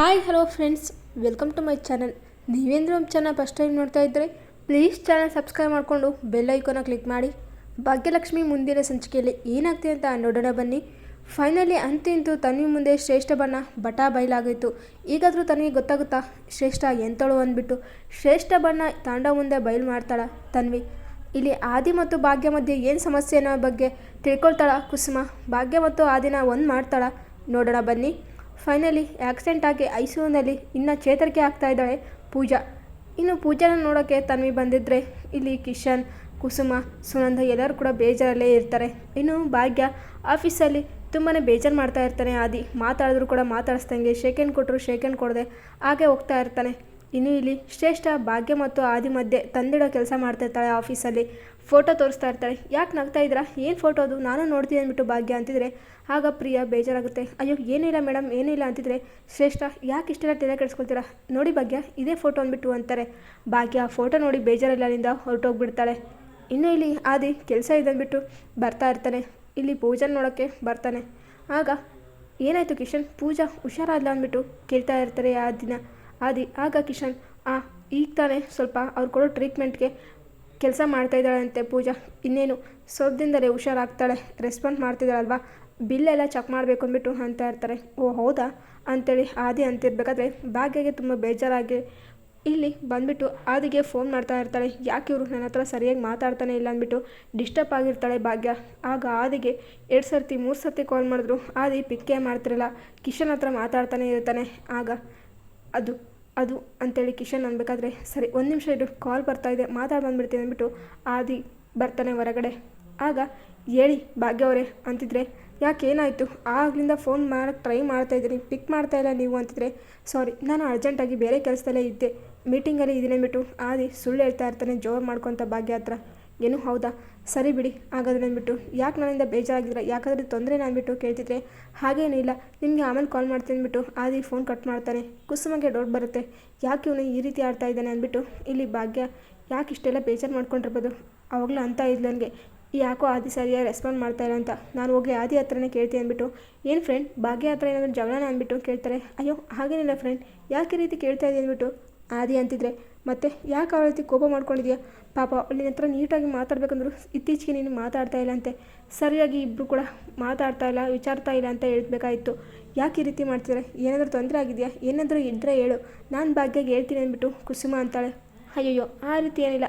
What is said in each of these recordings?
Hi hello friends welcome to my channel ನೀವೇಂದ್ರ ನಮ್ಮ channel first time ನೋಡ್ತಾ ಇದ್ದರೆ please channel subscribe ಮಾಡಿಕೊಂಡು bell ಐಕೋನ ಕ್ಲಿಕ್ ಮಾಡಿ. ಭಾಗ್ಯಲಕ್ಷ್ಮಿ ಮುಂದಿನ ಸಂಚಿಕೆಯಲ್ಲಿ ಏನಾಗ್ತಿದೆ ಅಂತ ನೋಡೋಣ ಬನ್ನಿ. ಫೈನಲಿ ಅಂತಿಂತು ತನ್ವಿ ಮುಂದೆ ಶ್ರೇಷ್ಠ ಬಣ್ಣ ಬಟಾ ಬಯಲಾಗಿತ್ತು ಈಗಾದರೂ ತನ್ವಿ ಗೊತ್ತಾಗುತ್ತಾ, ಶ್ರೇಷ್ಠ ಎಂತಳು ಅಂದ್ಬಿಟ್ಟು, ಶ್ರೇಷ್ಠ ಬಣ್ಣ ತಾಂಡ ಮುಂದೆ ಬಯಲು ಮಾಡ್ತಾಳ ತನ್ವಿ. ಇಲ್ಲಿ ಆದಿ ಮತ್ತು ಭಾಗ್ಯ ಮಧ್ಯೆ ಏನು ಸಮಸ್ಯೆ ಅನ್ನೋ ಬಗ್ಗೆ ತಿಳ್ಕೊಳ್ತಾಳ ಕುಸುಮ. ಭಾಗ್ಯ ಮತ್ತು ಆದಿನ ಒಂದು ಮಾಡ್ತಾಳ. ನೋಡೋಣ ಬನ್ನಿ. ಫೈನಲಿ ಆಕ್ಸಿಡೆಂಟ್ ಆಗಿ ಐಸಿಯುನಲ್ಲಿ ಇನ್ನು ಚೇತರಿಕೆ ಆಗ್ತಾ ಇದ್ದಾಳೆ ಪೂಜಾ. ಇನ್ನು ಪೂಜಾನ ನೋಡೋಕ್ಕೆ ತನ್ವಿ ಬಂದಿದ್ದರೆ ಇಲ್ಲಿ ಕಿಶನ್, ಕುಸುಮ, ಸುನಂದ ಎಲ್ಲರೂ ಕೂಡ ಬೇಜಾರಲ್ಲೇ ಇರ್ತಾರೆ. ಇನ್ನು ಭಾಗ್ಯ ಆಫೀಸಲ್ಲಿ ತುಂಬಾ ಬೇಜಾರು ಮಾಡ್ತಾ ಇರ್ತಾನೆ ಆದಿ. ಮಾತಾಡಿದ್ರು ಕೂಡ ಮಾತಾಡಿಸ್ದಂಗೆ ಶೇಕೆಂಡ್ ಕೊಟ್ಟರು ಶೇಕೆಂಡ್ ಕೊಡದೆ ಹಾಗೆ ಹೋಗ್ತಾ ಇರ್ತಾನೆ. ಇನ್ನು ಇಲ್ಲಿ ಶ್ರೇಷ್ಠ, ಭಾಗ್ಯ ಮತ್ತು ಆದಿ ಮಧ್ಯೆ ತಂದಿಡೋ ಕೆಲಸ ಮಾಡ್ತಾ ಇರ್ತಾಳೆ ಆಫೀಸಲ್ಲಿ. ಫೋಟೋ ತೋರಿಸ್ತಾ ಇರ್ತಾಳೆ ಯಾಕೆ ನಗ್ತಾ ಇದ್ದೀರಾ? ಏನು ಫೋಟೋ ಅದು? ನಾನು ನೋಡ್ತೀನಿ ಅಂದ್ಬಿಟ್ಟು ಭಾಗ್ಯ ಅಂತಿದ್ರೆ, ಆಗ ಪ್ರಿಯ ಬೇಜಾರಾಗುತ್ತೆ. ಅಯ್ಯೋ ಏನಿಲ್ಲ ಮೇಡಮ್ ಏನಿಲ್ಲ ಅಂತಿದ್ರೆ, ಶ್ರೇಷ್ಠ, ಯಾಕೆ ಇಷ್ಟೆಲ್ಲ ತಲೆ ಕೆಡಿಸ್ಕೊಳ್ತೀರಾ? ನೋಡಿ ಭಾಗ್ಯ, ಇದೇ ಫೋಟೋ ಅಂದ್ಬಿಟ್ಟು ಅಂತಾರೆ. ಭಾಗ್ಯ ಫೋಟೋ ನೋಡಿ ಬೇಜಾರಿಲ್ಲ ಅಲ್ಲಿಂದ ಹೊರಟೋಗ್ಬಿಡ್ತಾಳೆ. ಇನ್ನು ಇಲ್ಲಿ ಆದಿ ಕೆಲಸ ಇದೆ ಅಂದ್ಬಿಟ್ಟು ಬರ್ತಾ ಇರ್ತಾನೆ. ಇಲ್ಲಿ ಪೂಜಾ ನೋಡೋಕ್ಕೆ ಬರ್ತಾನೆ. ಆಗ, ಏನಾಯಿತು ಕಿಶನ್? ಪೂಜಾ ಹುಷಾರಾದ್ಲ? ಅಂದ್ಬಿಟ್ಟು ಕೇಳ್ತಾ ಇರ್ತಾರೆ ಆ ದಿನ. ಆದಿ, ಆಗ ಕಿಶನ್, ಆ, ಈಗ ತಾನೇ ಸ್ವಲ್ಪ ಅವ್ರು ಕೊಡೋ ಟ್ರೀಟ್ಮೆಂಟ್ಗೆ ಕೆಲಸ ಮಾಡ್ತಾ ಇದ್ದಾಳಂತೆ ಪೂಜಾ. ಇನ್ನೇನು? ದಿನದಲ್ಲೇ ಹುಷಾರಾಗ್ತಾಳೆ. ರೆಸ್ಪಾನ್ಸ್ ಮಾಡ್ತಿದ್ದಾಳಲ್ವಾ? ಬಿಲ್ಲೆಲ್ಲ ಚೆಕ್ ಮಾಡಬೇಕು ಅಂದ್ಬಿಟ್ಟು ಅಂತ ಇರ್ತಾರೆ. ಓ, ಹೌದಾ? ಅಂತೇಳಿ ಆದಿ ಅಂತಿರ್ಬೇಕಾದ್ರೆ ಭಾಗ್ಯಗೆ ತುಂಬ ಬೇಜಾರಾಗಿ ಇಲ್ಲಿ ಬಂದ್ಬಿಟ್ಟು ಆದಿಗೆ ಫೋನ್ ಮಾಡ್ತಾ ಇರ್ತಾಳೆ. ಯಾಕೆ ಇವರು ನನ್ನ ಹತ್ರ ಸರಿಯಾಗಿ ಮಾತಾಡ್ತಾನೆ ಇಲ್ಲ ಅಂದ್ಬಿಟ್ಟು ಡಿಸ್ಟರ್ಬ್ ಆಗಿರ್ತಾಳೆ ಭಾಗ್ಯ. ಆಗ ಆದಿಗೆ ಎರಡು ಸರ್ತಿ, ಮೂರು ಸರ್ತಿ ಕಾಲ್ ಮಾಡಿದ್ರು. ಆದಿ ಪಿಕ್ಕೇ ಮಾಡ್ತಿರಲ್ಲ, ಕಿಶನ್ ಹತ್ರ ಮಾತಾಡ್ತಾನೆ ಇರ್ತಾನೆ. ಆಗ ಅದು ಅದು ಅಂತೇಳಿ ಕಿಶನ್ ಅನ್ಬೇಕಾದ್ರೆ, ಸರಿ, ಒಂದು ನಿಮಿಷ ಇಡು ಕಾಲ್ ಬರ್ತಾ ಇದೆ, ಮಾತಾಡಿ ಬಂದ್ಬಿಡ್ತೀನಿ ಅಂದ್ಬಿಟ್ಟು ಆದಿ ಬರ್ತಾನೆ ಹೊರಗಡೆ. ಆಗ, ಹೇಳಿ ಭಾಗ್ಯವರೇ ಅಂತಿದ್ರೆ, ಯಾಕೆ ಏನಾಯಿತು? ಆಗಲಿಂದ ಫೋನ್ ಮಾಡೋಕ್ಕೆ ಟ್ರೈ ಮಾಡ್ತಾ ಇದ್ದೀನಿ ಪಿಕ್ ಮಾಡ್ತಾ ಇಲ್ಲ ನೀವು ಅಂತಿದ್ರೆ ಸಾರಿ ನಾನು ಅರ್ಜೆಂಟಾಗಿ ಬೇರೆ ಕೆಲಸದಲ್ಲೇ ಇದ್ದೆ ಮೀಟಿಂಗಲ್ಲಿ ಇದ್ದೀನಿ ಅಂದ್ಬಿಟ್ಟು ಆದಿ ಸುಳ್ಳು ಹೇಳ್ತಾ ಇರ್ತಾನೆ, ಜೋರು ಮಾಡ್ಕೊತ ಭಾಗ್ಯ ಹತ್ರ. ಏನು? ಹೌದಾ? ಸರಿ ಬಿಡಿ, ಹಾಗಾದ್ರೆ ಅಂದ್ಬಿಟ್ಟು. ಯಾಕೆ ನನ್ನಿಂದ ಬೇಜಾರಾಗಿದ್ರೆ ಯಾಕಂದರೆ ತೊಂದರೆ ಅಂದ್ಬಿಟ್ಟು ಕೇಳ್ತಿದ್ರೆ. ಹಾಗೇನೂ ಇಲ್ಲ, ನಿಮಗೆ ಆಮೇಲೆ ಕಾಲ್ ಮಾಡ್ತೀನಿ ಅಂದ್ಬಿಟ್ಟು. ಆದಿ ಫೋನ್ ಕಟ್ ಮಾಡ್ತಾನೆ. ಕುಸುಮಗೆ ಡೌಟ್ ಬರುತ್ತೆ. ಯಾಕೆ ಇವನು ಈ ರೀತಿ ಆಡ್ತಾ ಇದ್ದಾನೆ ಅಂದ್ಬಿಟ್ಟು. ಇಲ್ಲಿ ಭಾಗ್ಯ, ಯಾಕೆ ಇಷ್ಟೆಲ್ಲ ಬೇಜಾರು ಮಾಡ್ಕೊಂಡಿರ್ಬೋದು? ಅವಾಗಲೂ ಅಂತ ಇದ್ಲು ನನಗೆ. ಯಾಕೋ ಆದಿ ಸರಿಯಾಗಿ ರೆಸ್ಪಾಂಡ್ ಮಾಡ್ತಾ ಇಲ್ಲ ಅಂತ. ನಾನು ಹೋಗಿ ಆದಿ ಹತ್ರನೇ ಕೇಳ್ತೀನಿ ಅಂದ್ಬಿಟ್ಟು. ಏನು ಫ್ರೆಂಡ್ ಭಾಗ್ಯ ಹತ್ರ ಏನಾದರೂ ಜಗಳನ ಅಂದ್ಬಿಟ್ಟು ಕೇಳ್ತಾರೆ. ಅಯ್ಯೋ, ಹಾಗೇನಿಲ್ಲ ಫ್ರೆಂಡ್ ಯಾಕೆ ರೀತಿ ಕೇಳ್ತಾ ಇದ್ದೀನಿ ಅಂದ್ಬಿಟ್ಟು? ಆದಿ ಅಂತಿದ್ರೆ ಮತ್ತೆ ಯಾಕೆ ಆ ರೀತಿ ಕೋಪ ಮಾಡ್ಕೊಂಡಿದ್ಯಾ? ಪಾಪ ನಿನ್ನ ಹತ್ರ ನೀಟಾಗಿ ಮಾತಾಡ್ಬೇಕಂದ್ರು ಇತ್ತೀಚೆಗೆ ನೀನು ಮಾತಾಡ್ತಾ ಇಲ್ಲ ಅಂತೆ. ಸರಿಯಾಗಿ ಇಬ್ಬರು ಕೂಡ ಮಾತಾಡ್ತಾ ಇಲ್ಲ, ವಿಚಾರ್ತಾ ಇಲ್ಲ ಅಂತ ಹೇಳ್ಬೇಕಾಯಿತು. ಯಾಕೆ ಈ ರೀತಿ ಮಾಡ್ತಿದ್ದಾರೆ ಏನಾದರೂ ತೊಂದರೆ ಆಗಿದೆಯಾ? ಏನಾದರೂ ಇದ್ದರೆ ಹೇಳು. ನಾನು ಭಾಗ್ಯಗೆ ಹೇಳ್ತೀನಿ ಅಂದ್ಬಿಟ್ಟು ಕುಸುಮ ಅಂತಾಳೆ. ಅಯ್ಯಯ್ಯೋ, ಆ ರೀತಿ ಏನಿಲ್ಲ.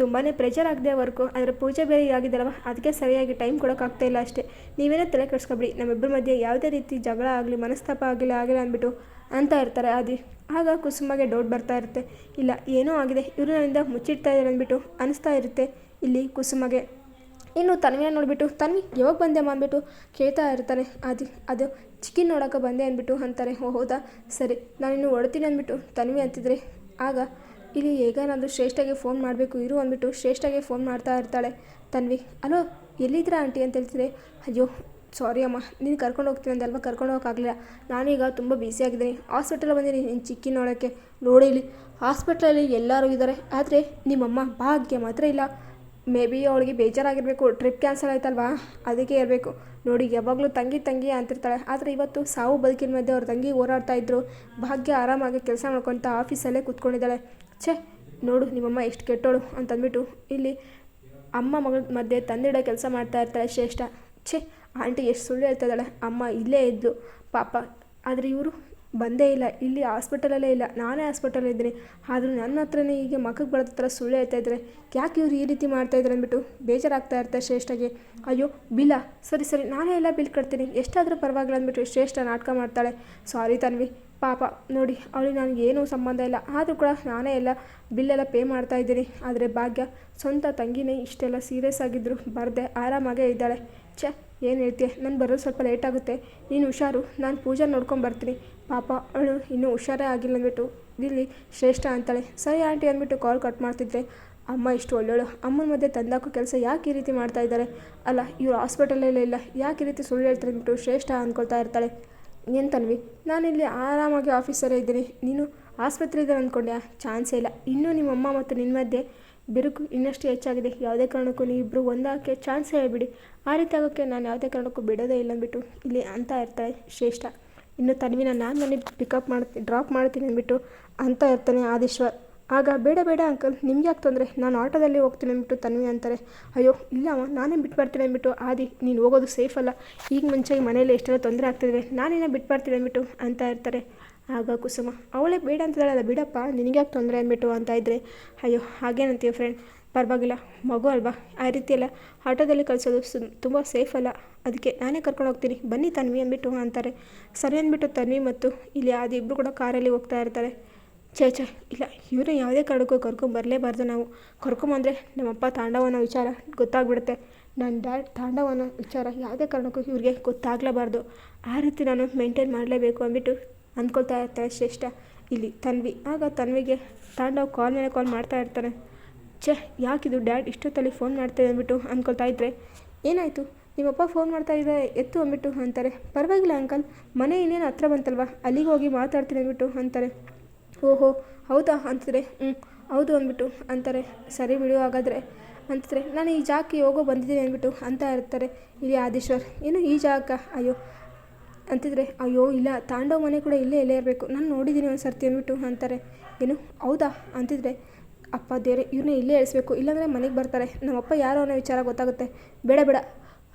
ತುಂಬಾ ಪ್ರೆಷರ್ ಆಗದೆ ವರ್ಕು ಅದರ ಪೂಜೆ ಬೇರೆ ಆಗಿದ್ದಾರವ ಅದಕ್ಕೆ ಸರಿಯಾಗಿ ಟೈಮ್ ಕೊಡೋಕ್ಕಾಗ್ತಾ ಇಲ್ಲ ಅಷ್ಟೇ. ನೀವೇನೋ ತಲೆ ಕೆಡಿಸ್ಕೊಬಿಡಿ. ನಮ್ಮಿಬ್ಬರ ಮಧ್ಯೆ ಯಾವುದೇ ರೀತಿ ಜಗಳ ಆಗಲಿ, ಮನಸ್ತಾಪ ಆಗಲಿ, ಆಗಿಲ್ಲ ಅಂದ್ಬಿಟ್ಟು ಅಂತ ಇರ್ತಾರೆ ಆದಿ. ಆಗ ಕುಸುಮಗೆ ಡೌಟ್ ಬರ್ತಾ ಇರುತ್ತೆ. ಇಲ್ಲ, ಏನೋ ಆಗಿದೆ. ಇವರು ನನ್ನಿಂದ ಮುಚ್ಚಿಡ್ತಾ ಇದ್ದಾರೆ ಅಂದ್ಬಿಟ್ಟು ಅನಿಸ್ತಾ ಇರುತ್ತೆ. ಇಲ್ಲಿ ಕುಸುಮಗೆ, ಇನ್ನು ತನ್ವಿನ ನೋಡಿಬಿಟ್ಟು, ತನ್ವಿ, ಯಾವಾಗ ಬಂದೆ ಅಂದ್ಬಿಟ್ಟು ಕೇಳ್ತಾ ಇರ್ತಾನೆ ಅದು ಅದು ಚಿಕನ್ ನೋಡೋಕೆ ಬಂದೆ ಅಂದ್ಬಿಟ್ಟು ಅಂತಾರೆ ಓ, ಹೌದಾ? ಸರಿ ನಾನಿನ್ನು ಹೊಡ್ತೀನಿ ಅಂದ್ಬಿಟ್ಟು ತನ್ವಿ ಅಂತಿದ್ರೆ. ಆಗ, ಇಲ್ಲಿ ಹೇಗಾನಾದರೂ ಶ್ರೇಷ್ಠಗೆ ಫೋನ್ ಮಾಡಬೇಕು, ಇರು ಅಂದ್ಬಿಟ್ಟು ಶ್ರೇಷ್ಠಗೆ ಫೋನ್ ಮಾಡ್ತಾ ಇರ್ತಾಳೆ ತನ್ವಿ. ಅಲೋ, ಎಲ್ಲಿದ್ದೀರಾ ಆಂಟಿ? ಅಂತ ಹೇಳ್ತಿದ್ರೆ, ಅಯ್ಯೋ ಸಾರಿ ಅಮ್ಮ, ನೀನು ಕರ್ಕೊಂಡು ಹೋಗ್ತೀನಿ ಅಂದಲ್ವ? ಕರ್ಕೊಂಡು ಹೋಗೋಕ್ಕಾಗಲಿಲ್ಲ ನಾನೀಗ ತುಂಬ ಬ್ಯುಸಿಯಾಗಿದ್ದೀನಿ ಹಾಸ್ಪಿಟಲ್ ಬಂದಿದ್ದೀನಿ, ನೀನು ಚಿಕ್ಕಿ ನೋಡೋಕ್ಕೆ. ನೋಡಿ ಇಲ್ಲಿ ಹಾಸ್ಪಿಟ್ಲಲ್ಲಿ ಎಲ್ಲರೂ ಇದ್ದಾರೆ. ಆದರೆ ನಿಮ್ಮಮ್ಮ ಭಾಗ್ಯ ಮಾತ್ರ ಇಲ್ಲ. ಮೇ ಬಿ ಅವಳಿಗೆ ಬೇಜಾರಾಗಿರಬೇಕು. ಟ್ರಿಪ್ ಕ್ಯಾನ್ಸಲ್ ಆಯ್ತಲ್ವಾ? ಅದಕ್ಕೆ ಇರಬೇಕು. ನೋಡಿ, ಯಾವಾಗಲೂ ತಂಗಿ ತಂಗಿ ಅಂತಿರ್ತಾಳೆ. ಆದರೆ ಇವತ್ತು ಸಾವು ಬದುಕಿನ ಮಧ್ಯೆ ಅವ್ರ ತಂಗಿ ಓಡಾಡ್ತಾ ಇದ್ರು. ಭಾಗ್ಯ ಆರಾಮಾಗಿ ಕೆಲಸ ಮಾಡ್ಕೊತ ಆಫೀಸಲ್ಲೇ ಕೂತ್ಕೊಂಡಿದ್ದಾಳೆ. ಛೇ, ನೋಡು ನಿಮ್ಮಮ್ಮ ಎಷ್ಟು ಕೆಟ್ಟೋಳು ಅಂತಂದ್ಬಿಟ್ಟು ಇಲ್ಲಿ ಅಮ್ಮ ಮಗಳ ಮಧ್ಯೆ ತಂದಿಡೋ ಕೆಲಸ ಮಾಡ್ತಾ ಇರ್ತಾಳೆ ಶ್ರೇಷ್ಠ. ಛೇ ಆಂಟಿ ಎಷ್ಟು ಸುಳ್ಳು ಹೇಳ್ತಾ ಇದ್ದಾಳೆ. ಅಮ್ಮ ಇಲ್ಲೇ ಇದ್ಲು. ಪಾಪ. ಆದರೆ ಇವರು ಬಂದೇ ಇಲ್ಲ. ಇಲ್ಲಿ ಹಾಸ್ಪಿಟಲಲ್ಲೇ ಇಲ್ಲ. ನಾನೇ ಹಾಸ್ಪಿಟಲ್ ಇದ್ದೀನಿ. ಆದರೂ ನನ್ನ ಹತ್ರನೇ ಹೀಗೆ ಮಕ್ಕಳಿಗೆ ಬರೋ ಥರ ಸುಳ್ಳು ಹೇಳ್ತಾ ಇದ್ದಾರೆ. ಯಾಕೆ ಇವರು ಈ ರೀತಿ ಮಾಡ್ತಾ ಇದ್ದಾರೆ ಅಂದ್ಬಿಟ್ಟು ಬೇಜಾರಾಗ್ತಾ ಇರ್ತಾರೆ ಶ್ರೇಷ್ಠಗೆ. ಅಯ್ಯೋ, ಬಿಲ್ಲ. ಸರಿ ಸರಿ. ನಾನೇ ಎಲ್ಲ ಬಿಲ್ ಕಟ್ತೀನಿ. ಎಷ್ಟಾದರೂ ಪರವಾಗಿಲ್ಲ ಅಂದ್ಬಿಟ್ಟು ಶ್ರೇಷ್ಠ ನಾಟಕ ಮಾಡ್ತಾಳೆ. ಸಾರಿ ತನ್ವಿ. ಪಾಪ. ನೋಡಿ, ಅವಳಿಗೆ ನನಗೇನು ಸಂಬಂಧ ಇಲ್ಲ. ಆದರೂ ಕೂಡ ನಾನೇ ಎಲ್ಲ ಬಿಲ್ಲೆಲ್ಲ ಪೇ ಮಾಡ್ತಾ ಇದ್ದೀನಿ. ಆದರೆ ಭಾಗ್ಯ, ಸ್ವಂತ ತಂಗಿನೇ ಇಷ್ಟೆಲ್ಲ ಸೀರಿಯಸ್ ಆಗಿದ್ದರು ಬರದೆ ಆರಾಮಾಗೇ ಇದ್ದಾಳೆ. ಛೇ ಏನು ಹೇಳ್ತೀಯ? ನಾನು ಬರೋದು ಸ್ವಲ್ಪ ಲೇಟ್ ಆಗುತ್ತೆ. ನೀನು ಹುಷಾರು. ನಾನು ಪೂಜೆ ನೋಡ್ಕೊಂಡು ಬರ್ತೀನಿ. ಪಾಪ ಅವಳು ಇನ್ನೂ ಹುಷಾರೇ ಆಗಿಲ್ಲ ಅಂದ್ಬಿಟ್ಟು, ಇಲ್ಲಿ ಶ್ರೇಷ್ಠ ಅಂತಾಳೆ. ಸರಿ ಆಂಟಿ, ಅಂದ್ಬಿಟ್ಟು ಕಾಲ್ ಕಟ್ ಮಾಡ್ತಿದ್ದೆ ಅಮ್ಮ ಇಷ್ಟು ಒಳ್ಳೆಯಳು ಅಮ್ಮನ ಮಧ್ಯೆ ತಂದಾಕೋ ಕೆಲಸ ಯಾಕೆ ಈ ರೀತಿ ಮಾಡ್ತಾ ಇದ್ದಾರೆ? ಅಲ್ಲ, ಇವ್ರು ಹಾಸ್ಪಿಟಲಲ್ಲೇ ಇಲ್ಲ. ಯಾಕೆ ಈ ರೀತಿ ಸುಳ್ಳು ಹೇಳ್ತಾರೆ? ಅಂದ್ಬಿಟ್ಟು ಶ್ರೇಷ್ಠ ಅಂದ್ಕೊಳ್ತಾ ಇರ್ತಾಳೆ. ಏನು ತನ್ವಿ, ನಾನಿಲ್ಲಿ ಆರಾಮಾಗಿ ಆಫೀಸರೇ ಇದ್ದೀನಿ. ನೀನು ಆಸ್ಪತ್ರೆ ಇದ್ದಾರೆ ಅಂದ್ಕೊಂಡ್ಯಾ? ಚಾನ್ಸೇ ಇಲ್ಲ. ಇನ್ನೂ ನಿಮ್ಮಮ್ಮ ಮತ್ತು ನಿನ್ನ ಮಧ್ಯೆ ಬಿರುಕು ಇನ್ನಷ್ಟು ಹೆಚ್ಚಾಗಿದೆ. ಯಾವುದೇ ಕಾರಣಕ್ಕೂ ನೀವಿಬ್ಬರು ಒಂದಾಕೆ ಚಾನ್ಸ್ ಹೇಳ್ಬಿಡಿ. ಆ ರೀತಿ ಆಗೋಕ್ಕೆ ನಾನು ಯಾವುದೇ ಕಾರಣಕ್ಕೂ ಬಿಡೋದೇ ಇಲ್ಲ ಅಂದ್ಬಿಟ್ಟು ಇಲ್ಲಿ ಅಂತ ಇರ್ತಾರೆ ಶ್ರೇಷ್ಠ. ಇನ್ನು ತನ್ವಿನ ನಾನು ನನಗೆ ಪಿಕಪ್ ಮಾಡ್ತೀನಿ ಡ್ರಾಪ್ ಮಾಡ್ತೀನಿ ಅಂದ್ಬಿಟ್ಟು ಅಂತ ಇರ್ತಾನೆ ಆದೀಶ್ವರ್ ಆಗ ಬೇಡ ಬೇಡ ಅಂಕಲ್ ನಿಮ್ಗೆ ಯಾಕೆ ತೊಂದರೆ? ನಾನು ಆಟೋದಲ್ಲಿ ಹೋಗ್ತೀನಿ ಅಂದ್ಬಿಟ್ಟು ತನ್ವಿ ಅಂತಾರೆ. ಅಯ್ಯೋ ಇಲ್ಲಮ್ಮ ನಾನೇ ಬಿಟ್ಟು ಬರ್ತೀನಿ ಅಂದ್ಬಿಟ್ಟು ಆದಿ, ನೀನು ಹೋಗೋದು ಸೇಫ್ ಅಲ್ಲ. ಈಗ ಮುಂಚೆ ಮನೇಲಿ ಎಷ್ಟೆಲ್ಲ ತೊಂದರೆ ಆಗ್ತಿದೆ ನಾನೇನೋ ಬಿಟ್ಟು ಬರ್ತೀನಿ ಅಂದ್ಬಿಟ್ಟು ಅಂತ ಇರ್ತಾರೆ. ಆಗ ಕುಸುಮ, ಅವಳೇ ಬೇಡ ಅಂತಿದ್ದಾಳಲ್ಲ ಬಿಡಪ್ಪ ನಿನಗೆ ಯಾಕೆ ತೊಂದರೆ ಅಂದ್ಬಿಟ್ಟು ಅಂತ ಇದ್ದರೆ ಅಯ್ಯೋ, ಹಾಗೇನಂತೀಯ ಫ್ರೆಂಡ್ ಪರವಾಗಿಲ್ಲ, ಮಗು ಅಲ್ವಾ? ಆ ರೀತಿ ಎಲ್ಲ ಆಟೋದಲ್ಲಿ ಕಳಿಸೋದು ಸು, ತುಂಬ ಸೇಫ್ ಅಲ್ಲ. ಅದಕ್ಕೆ ನಾನೇ ಕರ್ಕೊಂಡು ಹೋಗ್ತೀನಿ, ಬನ್ನಿ ತನ್ವಿ ಅಂದ್ಬಿಟ್ಟು, ಅಂತಾರೆ. ಸರಿ ಅಂದ್ಬಿಟ್ಟು ತನ್ವಿ ಮತ್ತು ಇಲ್ಲಿ ಆದಿ ಇಬ್ಬರು ಕೂಡ ಕಾರಲ್ಲಿ ಹೋಗ್ತಾ ಇರ್ತಾರೆ. ಛೇ ಛೇ, ಇಲ್ಲ ಇವರು ಯಾವುದೇ ಕಾರಣಕ್ಕೂ ಕರ್ಕೊಂಬರಲೇಬಾರ್ದು ನಾವು. ಕರ್ಕೊಂಬಂದರೆ ನಮ್ಮಪ್ಪ ತಾಂಡವನ ವಿಚಾರ ಗೊತ್ತಾಗ್ಬಿಡುತ್ತೆ. ನನ್ನ ಡ್ಯಾಡ್ ತಾಂಡವನ ವಿಚಾರ ಯಾವುದೇ ಕಾರಣಕ್ಕೂ ಇವ್ರಿಗೆ ಗೊತ್ತಾಗಲೇಬಾರ್ದು. ಆ ರೀತಿ ನಾನು ಮೇಂಟೈನ್ ಮಾಡಲೇಬೇಕು ಅಂದ್ಬಿಟ್ಟು ಅಂದ್ಕೊಳ್ತಾ ಇರ್ತಾರೆ ಶ್ರೇಷ್ಠ. ಇಲ್ಲಿ ತನ್ವಿ. ಆಗ ತನ್ವಿಗೆ ತಾಂಡವ್ ಕಾಲ್ ಮೇಲೆ ಕಾಲ್ ಮಾಡ್ತಾ ಇರ್ತಾನೆ. ಛೇ, ಯಾಕಿದು ಡ್ಯಾಡ್ ಇಷ್ಟೊತ್ತಲ್ಲಿ ಫೋನ್ ಮಾಡ್ತೇವೆ ಅಂದ್ಬಿಟ್ಟು ಅಂದ್ಕೊಳ್ತಾ ಇದ್ದರೆ ಏನಾಯಿತು? ನಿಮ್ಮಪ್ಪ ಫೋನ್ ಮಾಡ್ತಾ ಇದ್ದಾರೆ ಎತ್ತು ಅಂದ್ಬಿಟ್ಟು ಅಂತಾರೆ. ಪರವಾಗಿಲ್ಲ ಅಂಕಲ್ ಮನೆ ಇನ್ನೇನು ಹತ್ರ ಬಂತಲ್ವಾ? ಅಲ್ಲಿಗೆ ಹೋಗಿ ಮಾತಾಡ್ತೀನಿ ಅಂದ್ಬಿಟ್ಟು ಅಂತಾರೆ. ಓಹೋ, ಹೌದಾ? ಅಂತಿದ್ರೆ ಹ್ಞೂ ಹೌದು ಅಂದ್ಬಿಟ್ಟು ಅಂತಾರೆ. ಸರಿ ಬಿಡು ಹಾಗಾದರೆ. ಅಂತಿದ್ರೆ, ನಾನು ಈ ಜಾಗಕ್ಕೆ ಹೋಗೋ ಬಂದಿದ್ದೀನಿ ಅಂದ್ಬಿಟ್ಟು ಅಂತ ಇರ್ತಾರೆ ಇಲ್ಲಿ ಆದೀಶ್ವರ್. ಏನು ಈ ಜಾಗ? ಅಯ್ಯೋ ಅಂತಿದ್ರೆ, ಅಯ್ಯೋ, ಇಲ್ಲ, ತಾಂಡವ್ ಮನೆ ಕೂಡ ಇಲ್ಲೇ ಇಲ್ಲೇ ಇರಬೇಕು ನಾನು ನೋಡಿದ್ದೀನಿ ಒಂದು ಸರ್ತಿ ಅಂದ್ಬಿಟ್ಟು ಅಂತಾರೆ. ಏನು? ಹೌದಾ? ಅಂತಿದ್ರೆ, ಅಪ್ಪ, ದೇವ್ರೆ ಇವ್ರನ್ನ ಇಲ್ಲೇ ಇಳಿಸ್ಬೇಕು ಇಲ್ಲಾಂದರೆ ಮನೆಗೆ ಬರ್ತಾರೆ. ನಮ್ಮಪ್ಪ ಯಾರೋ ಅನ್ನೋ ವಿಚಾರ ಗೊತ್ತಾಗುತ್ತೆ. ಬೇಡ ಬೇಡ.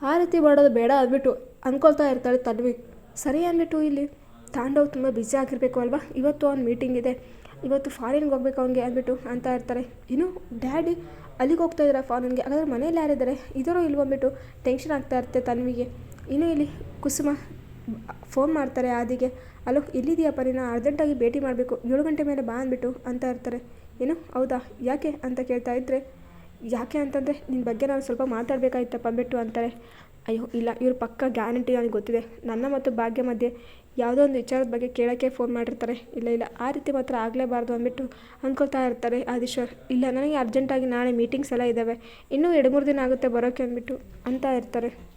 ಆ ರೀತಿ ಮಾಡೋದು ಬೇಡ ಅಂದ್ಬಿಟ್ಟು ಅಂದ್ಕೊಳ್ತಾ ಇರ್ತಾಳೆ ತನ್ವಿ. ಸರಿ ಅಂದ್ಬಿಟ್ಟು ಇಲ್ಲಿ ತಾಂಡವ್ ತುಂಬ ಬ್ಯುಸಿ ಆಗಿರಬೇಕು ಅಲ್ವಾ? ಇವತ್ತು ಅವ್ನು ಮೀಟಿಂಗ್ ಇದೆ. ಇವತ್ತು ಫಾರಿನ್ಗೆ ಹೋಗ್ಬೇಕು ಅವನಿಗೆ ಅಂದ್ಬಿಟ್ಟು ಅಂತ ಇರ್ತಾರೆ. ಇನ್ನು ಡ್ಯಾಡಿ ಅಲ್ಲಿಗೆ ಹೋಗ್ತಾ ಇದ್ದಾರೆ ಫಾರಿನ್ಗೆ ಹಾಗಾದ್ರೆ ಮನೇಲಿ ಯಾರಿದ್ದಾರೆ? ಇದರೋ ಇಲ್ವೋ ಅಂದ್ಬಿಟ್ಟು ಟೆನ್ಷನ್ ಆಗ್ತಾ ಇರುತ್ತೆ ತನ್ವಿಗೆ. ಇನ್ನು ಇಲ್ಲಿ ಕುಸುಮ ಫೋನ್ ಮಾಡ್ತಾರೆ ಆದಿಗೆ ಅಲೋ ಇಲ್ಲಿದೆಯಪ್ಪ ನೀನು ಅರ್ಜೆಂಟಾಗಿ ಭೇಟಿ ಮಾಡಬೇಕು. ಏಳು ಗಂಟೆ ಮೇಲೆ ಬಾ ಅಂದ್ಬಿಟ್ಟು ಅಂತ ಇರ್ತಾರೆ. ಏನು? ಹೌದಾ? ಯಾಕೆ? ಅಂತ ಕೇಳ್ತಾ ಇದ್ದರೆ ಯಾಕೆ ಅಂತಂದರೆ ನಿನ್ನ ಬಗ್ಗೆ ನಾನು ಸ್ವಲ್ಪ ಮಾತಾಡಬೇಕಾಯ್ತಪ್ಪ ಅಂದ್ಬಿಟ್ಟು, ಅಂತಾರೆ. ಅಯ್ಯೋ, ಇಲ್ಲ, ಇವ್ರ ಪಕ್ಕ ಗ್ಯಾರಂಟಿ ನನಗೆ ಗೊತ್ತಿದೆ. ನನ್ನ ಮತ್ತು ಭಾಗ್ಯ ಮಧ್ಯೆ ಯಾವುದೋ ಒಂದು ವಿಚಾರದ ಬಗ್ಗೆ ಕೇಳೋಕ್ಕೆ ಫೋನ್ ಮಾಡಿರ್ತಾರೆ. ಇಲ್ಲ ಇಲ್ಲ, ಆ ರೀತಿ ಮಾತ್ರ ಆಗಲೇಬಾರ್ದು ಅಂದ್ಬಿಟ್ಟು ಅಂದ್ಕೊಳ್ತಾ ಇರ್ತಾರೆ ಆದೀಶ್ವರ್. ಇಲ್ಲ, ನನಗೆ ಅರ್ಜೆಂಟಾಗಿ ನಾಳೆ ಮೀಟಿಂಗ್ಸ್ ಎಲ್ಲ ಇದ್ದಾವೆ. ಇನ್ನೂ ಎರಡು, ಮೂರು ದಿನ ಆಗುತ್ತೆ ಬರೋಕ್ಕೆ, ಅಂದ್ಬಿಟ್ಟು ಅಂತ ಇರ್ತಾರೆ.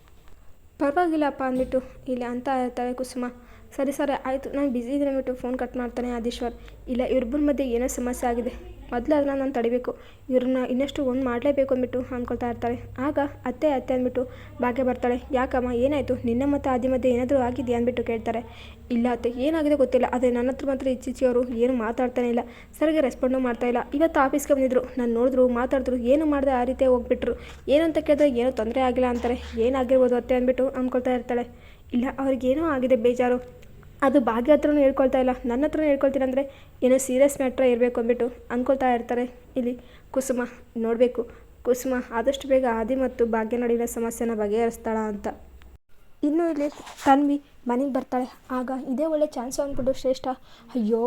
ಪರವಾಗಿಲ್ಲಪ್ಪ ಅಂದ್ಬಿಟ್ಟು ಇಲ್ಲಿ ಅಂತ ಇರ್ತಾಳೆ ಕುಸುಮ. ಸರಿ, ಸರ್, ಆಯಿತು. ನಾನು ಬ್ಯುಸಿ ಇದ್ದೀನಿ ಅಂದ್ಬಿಟ್ಟು ಫೋನ್ ಕಟ್ ಮಾಡ್ತಾನೆ ಆದೀಶ್ವರ್. ಇಲ್ಲ, ಇವ್ರಿಬ್ಬರ ಮಧ್ಯೆ ಏನೋ ಸಮಸ್ಯೆ ಆಗಿದೆ. ಮೊದಲು ಅದನ್ನ ನಾನು ತಡಿಬೇಕು. ಇವ್ರನ್ನ ಇನ್ನಷ್ಟು ಒಂದು ಮಾಡಲೇಬೇಕು ಅಂದ್ಬಿಟ್ಟು ಅಂದ್ಕೊಳ್ತಾ ಇರ್ತಾರೆ. ಆಗ ಅತ್ತೆ ಅತ್ತೆ ಅಂದ್ಬಿಟ್ಟು ಭಾಗ್ಯ ಬರ್ತಾಳೆ. ಯಾಕಮ್ಮ, ಏನಾಯಿತು? ನಿನ್ನ ಮತ್ತು ಆದಿ ಮಧ್ಯೆ ಏನಾದರೂ ಆಗಿದೆಯಾ ಅಂದ್ಬಿಟ್ಟು ಕೇಳ್ತಾರೆ. ಇಲ್ಲ ಅತ್ತೆ, ಏನಾಗಿದೆ ಗೊತ್ತಿಲ್ಲ. ಅದೇ ನನ್ನ ಹತ್ರ ಮಾತ್ರ ಇಚ್ಚಿಚ್ಚಿ ಅವರು ಏನು ಮಾತಾಡ್ತಾನೆ ಇಲ್ಲ. ಸರಿಗೆ ರೆಸ್ಪಾಂಡು ಮಾಡ್ತಾ ಇಲ್ಲ. ಇವತ್ತು ಆಫೀಸ್ಗೆ ಬಂದಿದ್ರು. ನಾನು ನೋಡಿದ್ರು, ಮಾತಾಡಿದ್ರು, ಏನು ಮಾಡಿದೆ ಆ ರೀತಿ ಹೋಗ್ಬಿಟ್ರು. ಏನು ಅಂತ ಕೇಳಿದ್ರೆ ಏನೂ ತೊಂದರೆ ಆಗಿಲ್ಲ ಅಂತಾರೆ. ಏನಾಗಿರ್ಬೋದು ಅತ್ತೆ ಅಂದ್ಬಿಟ್ಟು ಅಂದ್ಕೊಳ್ತಾ ಇರ್ತಾಳೆ. ಇಲ್ಲ, ಅವ್ರಿಗೇನೋ ಆಗಿದೆ ಬೇಜಾರು. ಅದು ಭಾಗ್ಯ ಹತ್ರನೂ ಹೇಳ್ಕೊಳ್ತಾ ಇಲ್ಲ. ನನ್ನ ಹತ್ರನೂ ಹೇಳ್ಕೊಳ್ತೀನಿ ಅಂದರೆ, ಏನೋ ಸೀರಿಯಸ್ ಮ್ಯಾಟ್ರ ಇರಬೇಕು ಅಂದ್ಬಿಟ್ಟು ಅಂದ್ಕೊಳ್ತಾ ಇರ್ತಾರೆ. ಇಲ್ಲಿ ಕುಸುಮ, ನೋಡಬೇಕು. ಕುಸುಮ, ಆದಷ್ಟು ಬೇಗ ಆದಿ ಮತ್ತು ಭಾಗ್ಯ ನಡುವಿನ ಸಮಸ್ಯೆನ ಬಗೆಹರಿಸ್ತಾಳ ಅಂತ. ಇನ್ನು ಇಲ್ಲಿ ತನ್ವಿ ಮನೆಗೆ ಬರ್ತಾಳೆ. ಆಗ ಇದೇ ಒಳ್ಳೆ ಚಾನ್ಸು ಅಂದ್ಬಿಟ್ಟು ಶ್ರೇಷ್ಠ, ಅಯ್ಯೋ,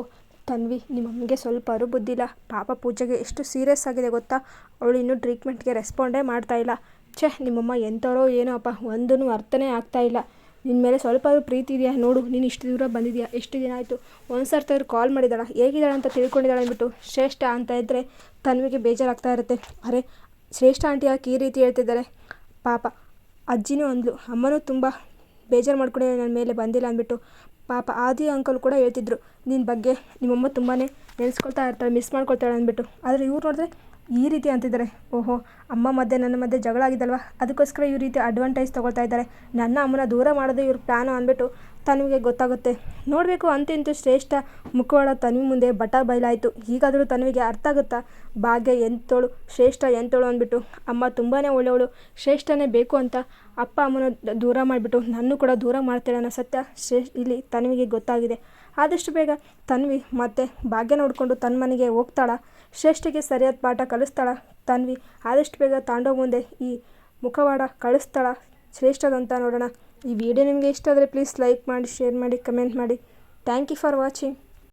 ತನ್ವಿ ನಿಮ್ಮಮ್ಮಿಗೆ ಸ್ವಲ್ಪ ಅರು ಬುದ್ಧಿಲ್ಲ ಪಾಪ ಪೂಜೆಗೆ ಎಷ್ಟು ಸೀರಿಯಸ್ ಆಗಿದೆ ಗೊತ್ತಾ? ಅವಳು ಇನ್ನೂ ಟ್ರೀಟ್ಮೆಂಟ್ಗೆ ರೆಸ್ಪಾಂಡೇ ಮಾಡ್ತಾ ಇಲ್ಲ. ಛೇ, ನಿಮ್ಮಮ್ಮ ಎಂಥವರೋ ಏನೋ ಅಪ್ಪ ಒಂದೂ ಅರ್ಥನೇ ಆಗ್ತಾ ಇಲ್ಲ. ನಿನ್ನ ಮೇಲೆ ಸ್ವಲ್ಪ ಪ್ರೀತಿ ಇದೆಯಾ? ನೋಡು, ನೀನು ಇಷ್ಟು ದೂರ ಬಂದಿದೆಯಾ? ಎಷ್ಟು ದಿನ ಆಯಿತು? ಒಂದು ಸರ್ತಿ ಅವ್ರು ಕಾಲ್ ಮಾಡಿದಾಳ ಹೇಗಿದ್ದಾಳೆ ಅಂತ ತಿಳ್ಕೊಂಡಿದ್ದಾಳೆ ಅಂದ್ಬಿಟ್ಟು ಶ್ರೇಷ್ಠ ಅಂತ ಇದ್ದರೆ ತನ್ವಿಗೆ ಬೇಜಾರಾಗ್ತಾ ಇರುತ್ತೆ. ಅರೆ, ಶ್ರೇಷ್ಠ ಆಂಟಿ ಯಾಕೆ ಈ ರೀತಿ ಹೇಳ್ತಿದ್ದಾರೆ? ಪಾಪ, ಅಜ್ಜಿನೂ ಅಂದ್ಲು, ಅಮ್ಮನೂ ತುಂಬ ಬೇಜಾರು ಮಾಡ್ಕೊಂಡೆ ನನ್ನ ಮೇಲೆ ಬಂದಿಲ್ಲ ಅಂದ್ಬಿಟ್ಟು ಪಾಪ ಆದಿ ಅಂಕಲ್ ಕೂಡ ಹೇಳ್ತಿದ್ರು ನಿನ್ನ ಬಗ್ಗೆ ನಿಮ್ಮಮ್ಮ ತುಂಬಾ ನೆನೆಸ್ಕೊಳ್ತಾ ಇರ್ತಾಳೆ ಮಿಸ್ ಮಾಡ್ಕೊಳ್ತಾಳೆ ಅಂದ್ಬಿಟ್ಟು. ಆದರೆ ಇವ್ರು ನೋಡಿದ್ರೆ ಈ ರೀತಿ ಅಂತಿದ್ದಾರೆ. ಓಹೋ, ಅಮ್ಮ ಮಧ್ಯೆ ನನ್ನ ಮಧ್ಯೆ ಜಗಳ ಆಗಿದ್ದಲ್ವ? ಅದಕ್ಕೋಸ್ಕರ ಈ ರೀತಿ ಅಡ್ವಾಂಟೇಜ್ ತೊಗೊಳ್ತಾ ಇದ್ದಾರೆ. ನನ್ನ ಅಮ್ಮನ ದೂರ ಮಾಡೋದು ಇವ್ರ ಪ್ಲ್ಯಾನು ಅಂದ್ಬಿಟ್ಟು ತನ್ವಿಗೆ ಗೊತ್ತಾಗುತ್ತೆ. ನೋಡಬೇಕು ಅಂತಿಂತೂ ಶ್ರೇಷ್ಠ ಮುಖವಾಡ ತನ್ವಿ ಮುಂದೆ ಬಟ ಬಯಲಾಯಿತು ಹೀಗಾದರೂ ತನುವಿಗೆ ಅರ್ಥ ಆಗುತ್ತಾ? ಭಾಗ್ಯ ಎಂತೋಳು, ಶ್ರೇಷ್ಠ ಎಂತೋಳು ಅಂದ್ಬಿಟ್ಟು. ಅಮ್ಮ ತುಂಬಾ ಒಳ್ಳೆಯವಳು, ಶ್ರೇಷ್ಠನೇ ಬೇಕು ಅಂತ ಅಪ್ಪ ಅಮ್ಮನ ದೂರ ಮಾಡಿಬಿಟ್ಟು. ನನ್ನೂ ಕೂಡ ದೂರ ಮಾಡ್ತಾಳೆ ಅನ್ನೋ ಸತ್ಯ. ಶ್ರೇ, ಇಲ್ಲಿ ತನ್ವಿಗೆ ಗೊತ್ತಾಗಿದೆ. ಆದಷ್ಟು ಬೇಗ ತನ್ವಿ ಮತ್ತೆ ಭಾಗ್ಯ ನೋಡಿಕೊಂಡು ತನ್ನ ಮನೆಗೆ ಹೋಗ್ತಾಳ. ಶ್ರೇಷ್ಠಗೆ ಸರಿಯಾದ ಪಾಠ ಕಲಿಸ್ತಾಳ ತನ್ವಿ. ಆದಷ್ಟು ಬೇಗ ತಾಂಡೋ ಮುಂದೆ ಈ ಮುಖವಾಡ ಕಳಿಸ್ತಾಳ. ಶ್ರೇಷ್ಠದಂತ ನೋಡೋಣ. ಈ ವಿಡಿಯೋ ನಿಮಗೆ ಇಷ್ಟ ಆದರೆ ಪ್ಲೀಸ್ ಲೈಕ್ ಮಾಡಿ ಶೇರ್ ಮಾಡಿ ಕಮೆಂಟ್ ಮಾಡಿ. Thank you for watching